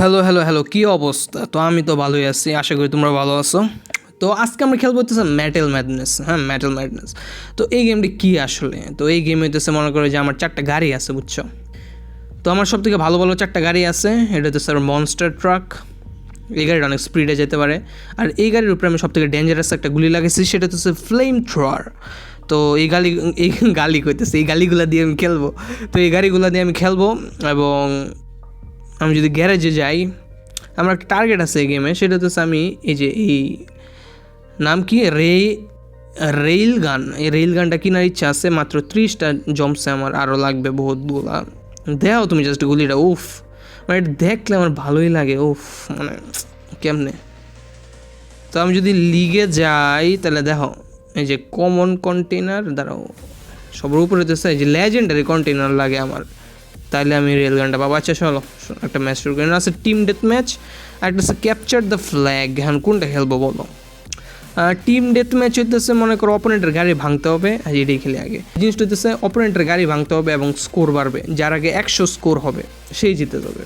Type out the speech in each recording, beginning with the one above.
Hello hello hello কী অবস্থা? তো আমি তো ভালোই আছি, আশা করি তোমরা ভালো আছো। তো আজকে আমরা খেলব হচ্ছে ম্যাটেল ম্যাডনেস হ্যাঁ ম্যাটেল ম্যাডনেস তো এই গেমটি কী আসলে? তো এই গেমে হইতেছে মনে করো যে আমার চারটা গাড়ি আছে, বুঝছ? তো আমার সব থেকে ভালো ভালো চারটা গাড়ি আছে, এটা হচ্ছে স্যার মনস্টার ট্রাক এই গাড়িটা অনেক স্পিডে যেতে পারে। আর এই গাড়ির উপরে আমি সব থেকে ডেঞ্জারাস একটা গুলি লাগাইছি, সেটা হচ্ছে ফ্লেম থ্রোয়ার তো এই গালি এই গালি কইতেছে, এই গালিগুলো দিয়ে আমি খেলব। তো এই গাড়িগুলো দিয়ে আমি খেলব এবং আমি যদি গ্যারেজে যাই, আমার একটা টার্গেট আছে এই গেমে সেটা হচ্ছে আমি এই যে এই নাম কি? রে রেল গান এই রেল গানটা কেনার ইচ্ছা আছে, মাত্র ত্রিশটা জমছে আমার আরও লাগবে বহুতগুলা। দেও তুমি জাস্ট গুলিটা, উফ মানে দেখলে আমার ভালোই লাগে, উফ মানে কেমনে? তো আমি যদি লিগে যাই, তাহলে দেখো এই যে কমন কন্টেনার দাঁড়াও, সবার উপরে তো যে লেজেন্ডারি কন্টেনার লাগে আমার। তাইলে আমি রেল গানটা পাবো। আচ্ছা চলো একটা ম্যাচ শুরু করি। আছে টিম ডেথ ম্যাচ একটা আছে ক্যাপচার দ্য ফ্ল্যাগ এখন কোনটা খেলব বলো? টিম ডেথ ম্যাচ হইতেছে, মনে করো অপোনেন্টের গাড়ি ভাঙতে হবে। আর এটাই খেলে আগে। জিনিসটা হইতেছে অপোনেন্টের গাড়ি ভাঙতে হবে এবং স্কোর বাড়বে। যার আগে একশো স্কোর হবে, সেই জিতে যাবে।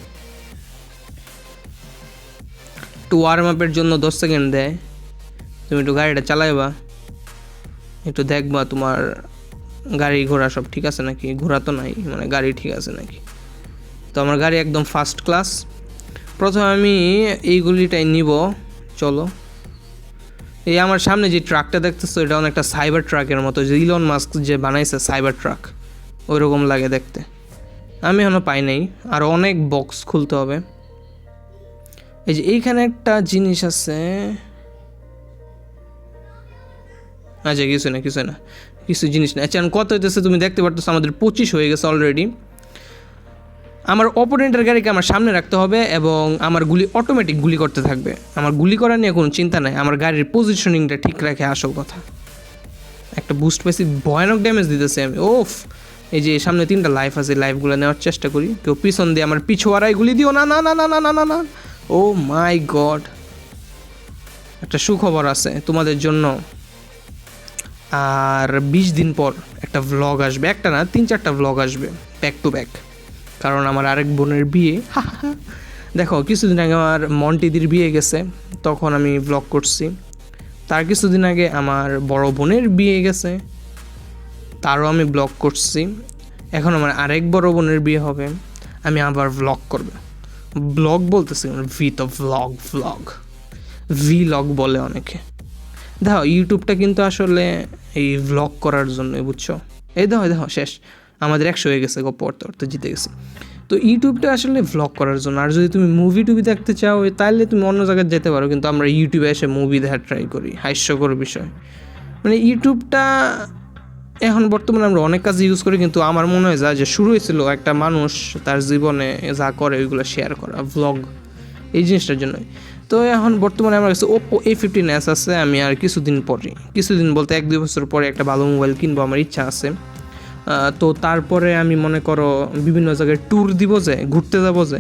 একটু ওয়ার্ম আপের জন্য দশ সেকেন্ড দেয়। তুমি একটু গাড়িটা চালাইবা। একটু দেখবা তোমার গাড়ি ঘোড়া সব ঠিক আছে নাকি? ঘোড়া তো নাই মানে গাড়ি ঠিক আছে নাকি? তো আমার গাড়ি একদম ফার্স্ট ক্লাস প্রথমে আমি এইগুলিটাই নিব, চলো। এই আমার সামনে যে ট্রাকটা দেখতেছো, এটা অনেকটা সাইবার ট্রাকের মতো, যে ইলন মাস্ক যে বানাইছে সাইবার ট্রাক ওই রকম লাগে দেখতে। আমি এখনও পাই নাই, আর অনেক বক্স খুলতে হবে। এই যে এইখানে একটা জিনিস আছে। আচ্ছা কিছু না কিছু না। কিছু জিনিস না আচ্ছা কত হইতেছে, তুমি দেখতে পারতেছো আমাদের পঁচিশ হয়ে গেছে অলরেডি আমার অপোনেন্টের গাড়িকে আমার সামনে রাখতে হবে এবং আমার গুলি অটোমেটিক গুলি করতে থাকবে। আমার গুলি করা নিয়ে কোনো চিন্তা নাই, আমার গাড়ির পজিশনিংটা ঠিক রাখে আসল কথা। একটা বুস্ট পাইছি ভয়ানক ড্যামেজ দিতেছে আমি। ওফ, এই যে সামনে তিনটা লাইফ আছে লাইফগুলো নেওয়ার চেষ্টা করি। কেউ পিছন দিয়ে আমার পিছুয়ারাই গুলি দিও, না না না না না না না না। ও মাই গড একটা সুখবর আছে তোমাদের জন্য। আর বিশ দিন পর একটা ভ্লগ আসবে। একটা না, তিন চারটা ভ্লগ আসবে ব্যাক টু ব্যাক কারণ আমার আরেক বোনের বিয়ে। দেখো, কিছুদিন আগে আমার মন্টিদির বিয়ে গেছে, তখন আমি ভ্লগ করছি। তার কিছুদিন আগে আমার বড় বোনের বিয়ে গেছে, তারও আমি ব্লগ করছি। এখন আমার আরেক বড় বোনের বিয়ে হবে, আমি আবার ভ্লগ করব। ব্লগ বলতেছি ভি তো ভ্লগ ভ্লগ ভি লগ বলে অনেকে। দেখো, ইউটিউবটা কিন্তু আসলে এই ভ্লগ করার জন্য বুঝছ? এই দেখো দেখো, শেষ। আমাদের একশো হয়ে গেছে গো অর্থ অর্থ জিতে গেছে। তো ইউটিউবটা আসলে ভ্লগ করার জন্য, আর যদি তুমি মুভি টুভি দেখতে চাও তাহলে তুমি অন্য জায়গায় যেতে পারো, কিন্তু আমরা ইউটিউবে এসে মুভি দেখার ট্রাই করি, হাস্যকর বিষয়। মানে ইউটিউবটা এখন বর্তমানে আমরা অনেক কাজে ইউজ করি, কিন্তু আমার মনে হয় যা, যে শুরু হয়েছিল একটা মানুষ তার জীবনে যা করে, ওইগুলো শেয়ার করা ভ্লগ এই জিনিসটার জন্যই। তো এখন বর্তমানে আমার কাছে ওপো এ ফিফটিন এস আছে, আমি আর কিছুদিন পরে কিছুদিন বলতে এক দুই বছর পরে একটা ভালো মোবাইল কিনবো আমার ইচ্ছা আছে। তো তারপরে আমি মনে করো বিভিন্ন জায়গায় ট্যুর দিব যে, ঘুরতে যাব যে,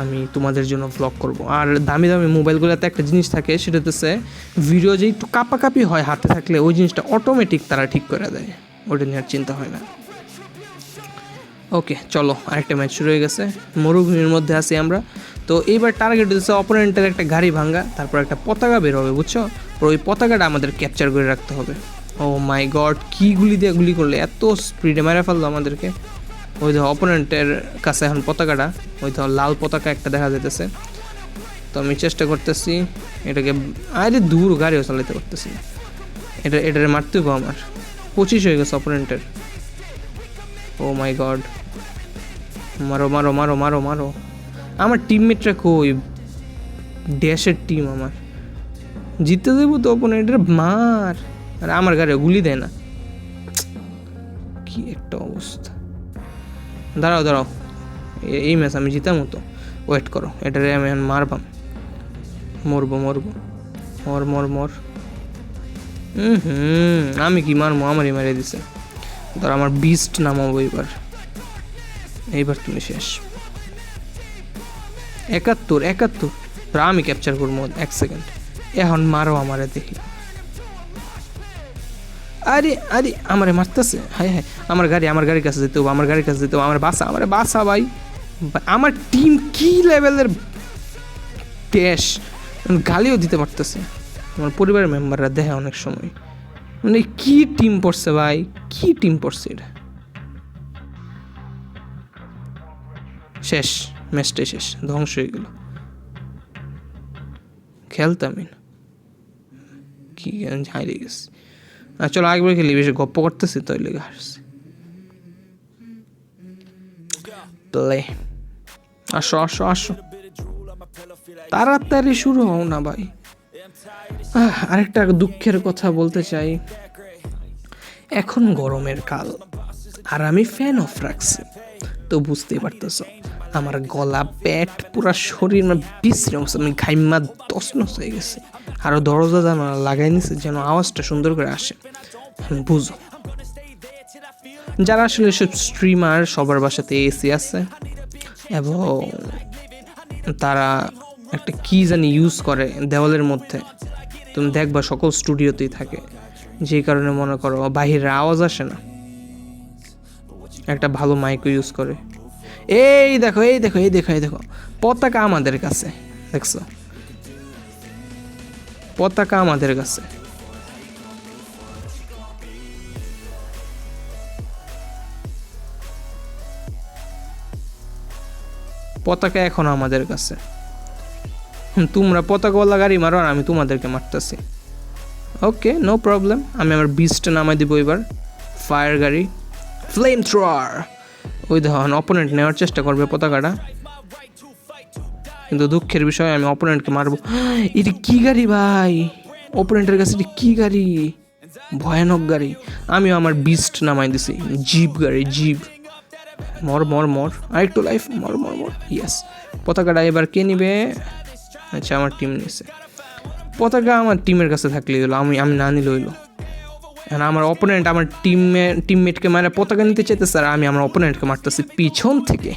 আমি তোমাদের জন্য ভ্লগ করব। আর দামি দামি মোবাইলগুলোতে একটা জিনিস থাকে, সেটা হচ্ছে ভিডিও যে একটু কাপাকাপি হয় হাতে থাকলে, ওই জিনিসটা অটোমেটিক তারা ঠিক করে দেয়, ওটা নিয়ে আর চিন্তা হয় না। ওকে চলো, আরেকটা ম্যাচ শুরু হয়ে গেছে। মরুভূমির মধ্যে আছি আমরা। তো এইবার টার্গেট হচ্ছে অপোনেন্টের একটা গাড়ি ভাঙ্গা, তারপর একটা পতাকা বের হবে, বুঝছ? ওই পতাকাটা আমাদের ক্যাপচার করে রাখতে হবে। ও মাই গড কী গুলি দিয়ে গুলি করলে, এত স্পিডে মেরে ফেলল আমাদেরকে। ওই ধর অপোনেন্টের কাছে এখন পতাকাটা, ওই ধর লাল পতাকা একটা দেখা যেতেছে তো আমি চেষ্টা করতেছি, এটাকে, আরে দূর গাড়িও চালাতে করতেছি এটা, এটার মারতে হবে আমার। পঁচিশ হয়ে গেছে অপোনেন্টের ও মাই গড মারো মারো মারো মারো মারো। আমার টিমমেটরা কই? ড্যাশের টিম আমার। জিততে দেবো তো অপোনেন্টের মার। আর আমার গাড়ি গুলি দেয় না। কি একটা অবস্থা। দাঁড়াও দাঁড়াও। এই ম্যাচ আমি জিতার তো ওয়েট করো এটারে আমি এখন মারবাম। মরবো মরবো। মর মর মর। হুম, আমি কি মারবো? আমারই মারিয়ে দিছে। ধর আমার বিস্ট নামাবো এবার এইবার তুমি শেষ। একাত্তর একাত্তর। আমি ক্যাপচার করব, এক সেকেন্ড এখন মারো আমারে দেখি। আরে আরে, আমারে মারতেছে? হায় হায়। আমার গাড়ি, আমার গাড়ির কাছে যেতে হবে, আমার গাড়ির কাছে যেতে হবে। আমার বাসা আমার বাসা ভাই। আমার টিম কি লেভেলের দেশ গালিও দিতে পারতেছে। আমার পরিবারের মেম্বাররা দেখে অনেক সময়। মানে কি টিম পড়ছে ভাই? কি টিম পড়ছে এটা? শেষ। ম্যাচটাই শেষ, ধ্বংস হয়ে গেল। খেলতামই না কি গেছি। আর চলো আগেবার খেলি, বেশি গপ্প করতেছি তো লেগে প্লে। আসো আসো আসো। তাড়াতাড়ি শুরু হও না ভাই। আরেকটা দুঃখের কথা বলতে চাই। এখন গরমের কাল, আর আমি ফ্যান অফ রাখছি। তো বুঝতেই পারতেছ। আমার গলা, পেট, পুরা শরীর মানে বিশ্রাম আমি ঘাইমা দশ নস হয়ে গেছে। আরও দরজা জানা লাগাই নিছে যেন আওয়াজটা সুন্দর করে আসে। বুঝো। যারা আসলে সব স্ট্রিমার সবার বাসাতে এসি আছে, এবং তারা একটা কি জানি ইউজ করে দেওয়ালের মধ্যে। তুমি দেখবা সকল স্টুডিওতেই থাকে। যে কারণে মনে করো বাহিরের আওয়াজ আসে না। একটা ভালো মাইকও ইউজ করে। এই দেখো এই দেখো এই দেখো এই দেখো। পতাকা আমাদের কাছে, দেখছ? পতাকা আমাদের কাছে। পতাকা এখন আমাদের কাছে। তোমরা পতাকাওয়ালা গাড়ি মারো আর আমি তোমাদেরকে মারতেছি। ওকে নো প্রবলেম আমি আমার বিচটা নামাই দিব এবার। ফায়ার গাড়ি। ফ্লেম থ্রোয়ার ওই দেখো অপোনেন্ট নেওয়ার চেষ্টা করবে পতাকাটা। কিন্তু দুঃখের বিষয়, আমি অপোনেন্টকে মারবো। এটা কি গাড়ি ভাই? অপোনেন্টের কাছে এটা কি গাড়ি? ভয়ানক গাড়ি। আমিও আমার বিস্ট নামাই দিছি। জিপ গাড়ি জিপ মর মর মর। আর একটু লাইফ মর মর মর। ইয়াস পতাকাটা এবার কে নিবে? আচ্ছা আমার টিম নিছে। পতাকা আমার টিমের কাছে থাকলে হলো। আমি আমি না নিলে হইল আমার অপোনেন্ট আমার টিমে টিমমেটকে মারে পতাকা নিতে চাইতেছে আর আমি আমার অপোনেন্টকে মারতেছি পিছন থেকে।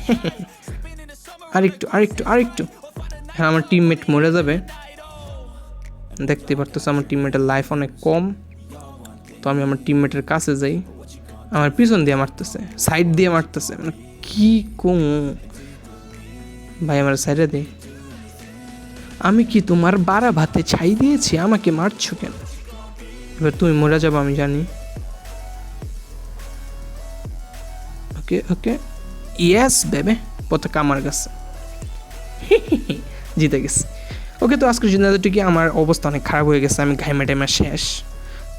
আরেকটু আরেকটু আরেকটু। হ্যাঁ আমার টিমমেট মরে যাবে। দেখতে পারতেছে আমার টিমমেটের লাইফ অনেক কম। তো আমি আমার টিমমেটের কাছে যাই। আমার পিছন দিয়ে মারতেছে সাইড দিয়ে মারতেছে। মানে কী কম? ভাই, আমার সাইডে দে। আমি কি তোমার বারা ভাতে ছাই দিয়েছি? আমাকে মারছো কেন? এবার তুমি মরে যাব, আমি জানি। ওকে ওকে। ইয়েস বেবে পতাকা আমার কাছে। জিতে গেছি। ওকে, তো আজকের জন্য এতটুকু। আমার অবস্থা অনেক খারাপ হয়ে গেছে। আমি ঘাইমা টাইমা শেষ।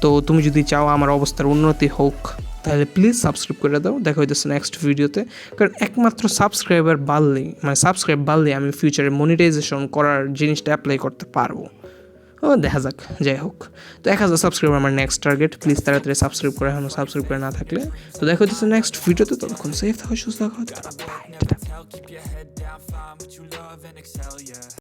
তো তুমি যদি চাও আমার অবস্থার উন্নতি হোক, তাহলে প্লিজ সাবস্ক্রাইব করে দাও। দেখা হইতেছে নেক্সট ভিডিওতে কারণ একমাত্র সাবস্ক্রাইবার বাড়লেই মানে সাবস্ক্রাইব বাড়লে আমি ফিউচারে মনিটাইজেশন করার জিনিসটা অ্যাপ্লাই করতে পারব। দেখা যাক, যাই হোক। তো এক হাজার সাবস্ক্রাইবার আমার নেক্সট টার্গেট প্লিজ তাড়াতাড়ি সাবস্ক্রাইব করে এখনও সাবস্ক্রাইব করে না থাকলে। তো দেখা হচ্ছে নেক্সট ভিডিওতে ততক্ষণ সেফ থাকো, সুস্থ থাকো